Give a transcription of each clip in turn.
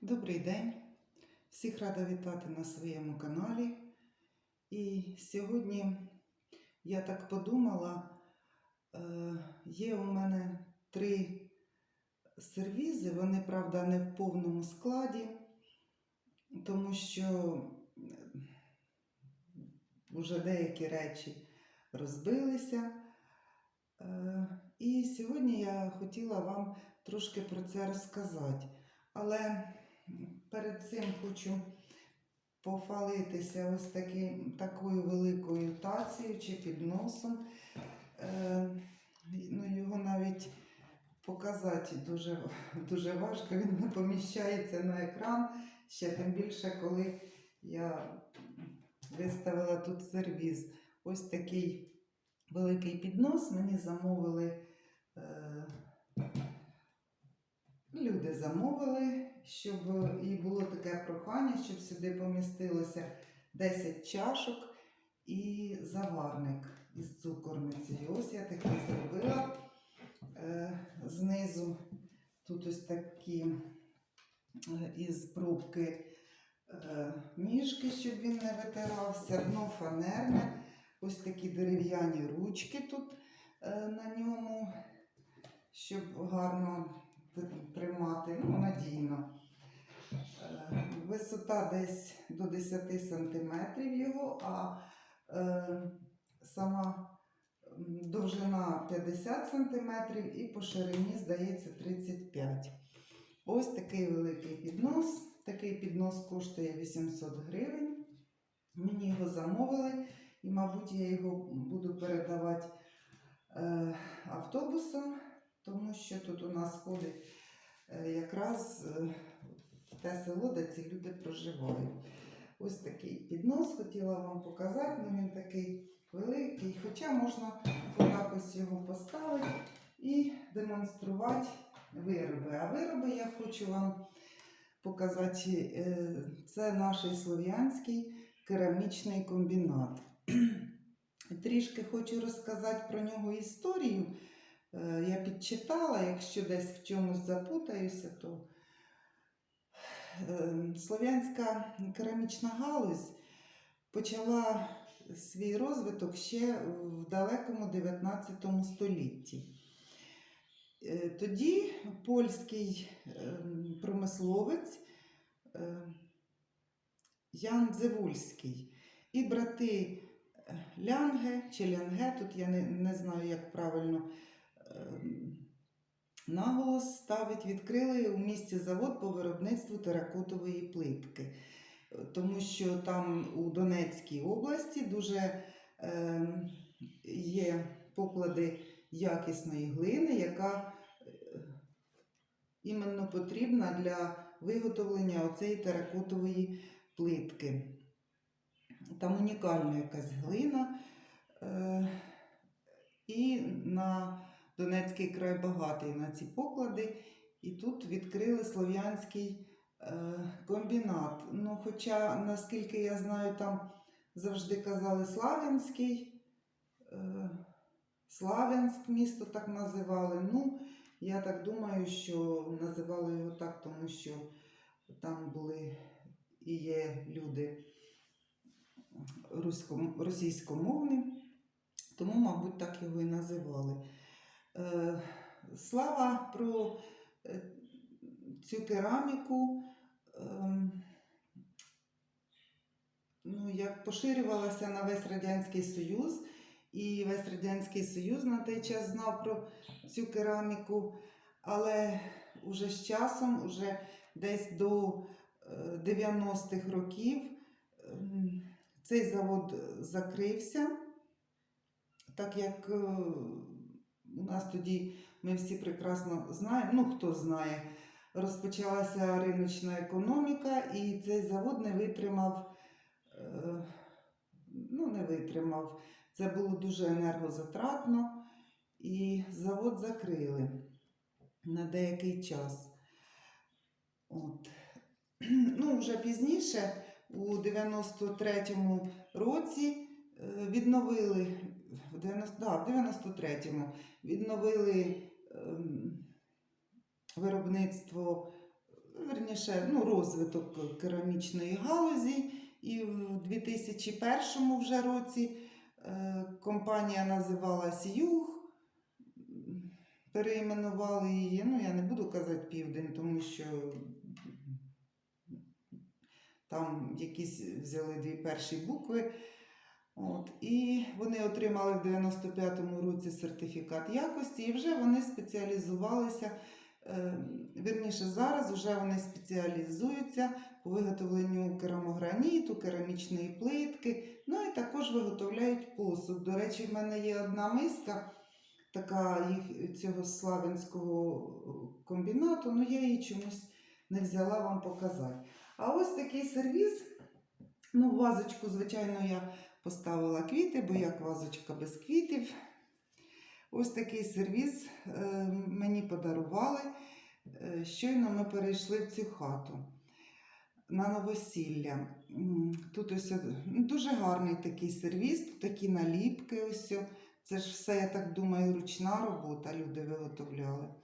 Добрий день! Всіх рада вітати на своєму каналі. І сьогодні я так подумала, е, є у мене три сервізи, вони, правда, не в повному складі, тому що вже деякі речі розбилися. Е, І сьогодні я хотіла вам трошки про це розказати. Але перед цим хочу похвалитися ось таки, такою великою тацією чи підносом. Е, ну, його навіть показати дуже, дуже важко, він не поміщається на екран. Ще тим більше, коли я виставила тут сервіз. Ось такий великий піднос мені замовили. Е, Люди замовили, щоб і було таке прохання, щоб сюди помістилося 10 чашок і заварник із цукорницею. Ось я таке зробила. Е, Знизу тут ось такі е, із пробки е, ніжки, щоб він не витирався, дно фанерне, ось такі дерев'яні ручки тут е, на ньому, щоб гарно тримати ну, надійно. Е, Висота десь до 10 см його, а е, сама довжина 50 см і по ширині, здається, 35 Ось такий великий піднос. Такий піднос коштує 800 гривень. Мені його замовили, і, мабуть, я його буду передавати е, автобусом тому що тут у нас ходить е, якраз е, те село, де ці люди проживають. Ось такий піднос хотіла вам показати, ну він такий великий, хоча можна отак його поставити і демонструвати вироби. А вироби я хочу вам показати, е, це наш слов'янський керамічний комбінат. Трішки хочу розказати про нього історію. Е, я підчитала, якщо десь в чомусь запутаюся, то е, слов'янська керамічна галузь почала свій розвиток ще в далекому 19 столітті. Е, Тоді польський е, промисловець е, Ян Дзевульський і брати Лянге чи Лянге, тут я не, не знаю, як правильно ем, наголос ставить, відкрили у місті завод по виробництву теракотової плитки. Тому що там у Донецькій області дуже ем, є поклади якісної глини, яка е, іменно потрібна для виготовлення оцеї теракотової плитки. Там унікальна якась глина. Е, і на Донецький край багатий на ці поклади. І тут відкрили слов'янський е, комбінат. Ну, хоча, наскільки я знаю, там завжди казали Славянський, е, Славянськ місто так називали. Ну, я так думаю, що називали його так, тому що там були і є люди російськомовні, тому, мабуть, так його і називали. Е, Слава про е, цю кераміку, ем, ну, як поширювалася на весь Радянський Союз, і весь Радянський Союз на той час знав про цю кераміку, але уже з часом, уже десь до е, 90-х років, ем, цей завод закрився, так як е, у нас тоді ми всі прекрасно знаємо, ну хто знає, розпочалася риночна економіка, і цей завод не витримав, е, ну не витримав. Це було дуже енергозатратно, і завод закрили на деякий час. От. Ну, вже пізніше, у 93-му році, е, відновили в 90, да, в 93-му відновили ем, виробництво, верніше, ну, розвиток керамічної галузі. І в 2001 вже році е, компанія називалась Юг. Переіменували її. Ну, я не буду казати південь, тому що там якісь взяли дві перші букви. От, і вони отримали в 95-му році сертифікат якості, і вже вони спеціалізувалися. Е, вірніше, зараз вже вони спеціалізуються по виготовленню керамограніту, керамічної плитки. Ну і також виготовляють посуд. До речі, в мене є одна миска, така їх цього славянського комбінату, але я її чомусь не взяла вам показати. А ось такий сервіз. Ну, вазочку, звичайно, я поставила квіти, бо як вазочка без квітів. Ось такий сервіз е, мені подарували. Е, щойно ми перейшли в цю хату на новосілля. Тут ось е, ну, дуже гарний такий сервіз, тут такі наліпки. Ось. Це ж все, я так думаю, ручна робота, люди виготовляли.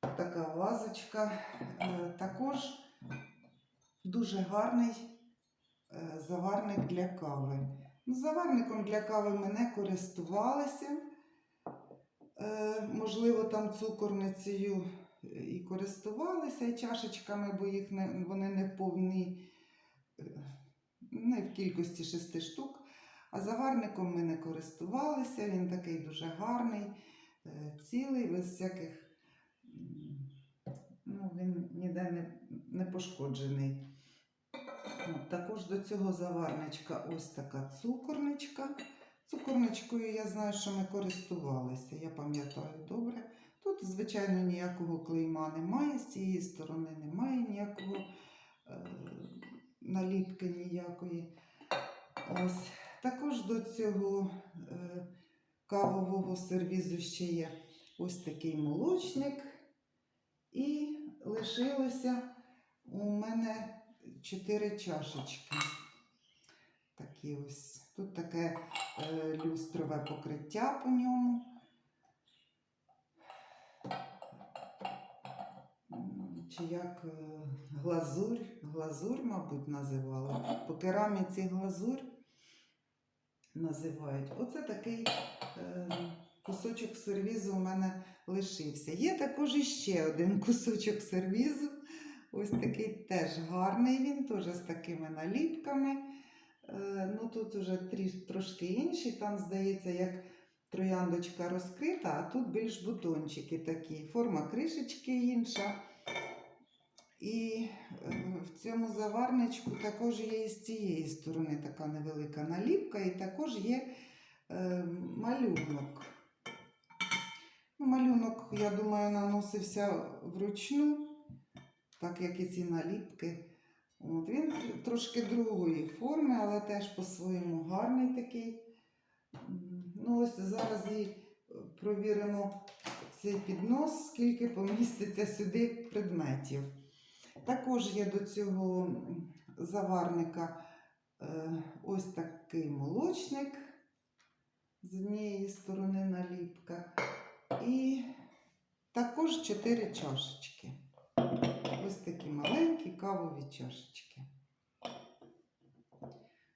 Така вазочка. Також дуже гарний заварник для кави. Заварником для кави ми не користувалися. Е, можливо, там цукорницею і користувалися, і чашечками, бо їх не, вони не е, не в кількості шести штук. А заварником ми не користувалися, він такий дуже гарний, е, цілий, без всяких, ну, він ніде не, не пошкоджений. Також до цього заварничка ось така цукорничка. Цукорничкою я знаю, що ми користувалися, я пам'ятаю добре. Тут, звичайно, ніякого клейма немає, з цієї сторони немає ніякого е, наліпки ніякої. Ось. Також до цього е, кавового сервізу ще є ось такий молочник. І лишилося у мене чотири чашечки. Такі ось. Тут таке е, люстрове покриття по ньому. Чи як е, глазурь, глазурь, мабуть, називали. По кераміці глазурь називають. Оце такий е, кусочок сервізу у мене лишився. Є також іще один кусочок сервізу. Ось такий теж гарний він, теж з такими наліпками. Е, ну тут уже трошки інший, там, здається, як трояндочка розкрита, а тут більш бутончики такі. Форма кришечки інша. І е, в цьому заварничку також є і з цієї сторони така невелика наліпка, і також є е, малюнок. Ну, малюнок, я думаю, наносився вручну, так як і ці наліпки. От, він трошки другої форми, але теж по-своєму гарний такий. Ну, ось зараз і провіримо цей піднос, скільки поміститься сюди предметів. Також є до цього заварника е, ось такий молочник з однієї сторони наліпка. І також чотири чашечки. Ось такі маленькі кавові чашечки.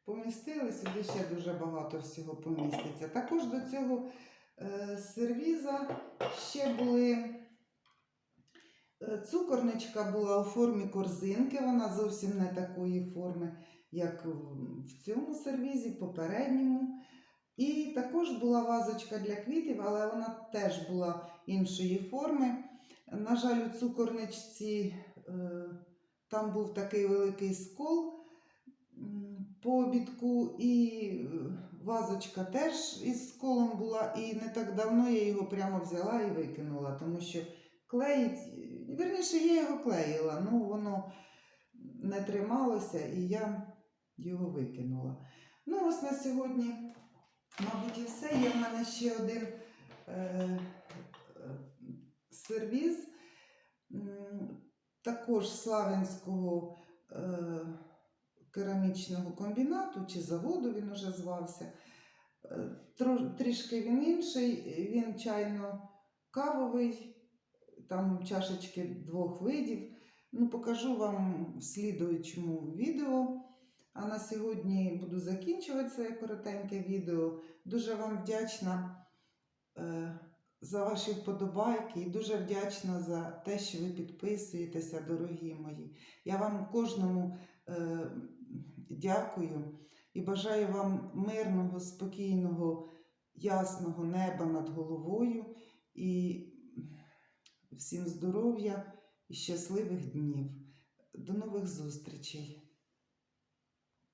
Помістили сюди ще дуже багато всього поміститься. Також до цього е, сервіза ще були. е, Цукорничка була у формі корзинки, вона зовсім не такої форми, як в- цьому сервізі, попередньому. І також була вазочка для квітів, але вона теж була іншої форми. На жаль, у цукорничці там був такий великий скол по обідку, і е, вазочка теж із сколом була, і не так давно я його прямо взяла і викинула, тому що клеїть, вірніше, я його клеїла, ну воно не трималося, і я його викинула. Ну, ось на сьогодні, мабуть, і все. Є в мене ще один е, е, сервіз, також Славянського е, керамічного комбінату чи заводу він уже звався. Е, Трішки він інший, він чайно-кавовий, там чашечки двох видів. Ну, покажу вам в слідуючому відео. А на сьогодні буду закінчувати це коротеньке відео. Дуже вам вдячна е, за ваші вподобайки і дуже вдячна за те, що ви підписуєтеся, дорогі мої. Я вам кожному е, дякую і бажаю вам мирного, спокійного, ясного неба над головою і всім здоров'я і щасливих днів. До нових зустрічей!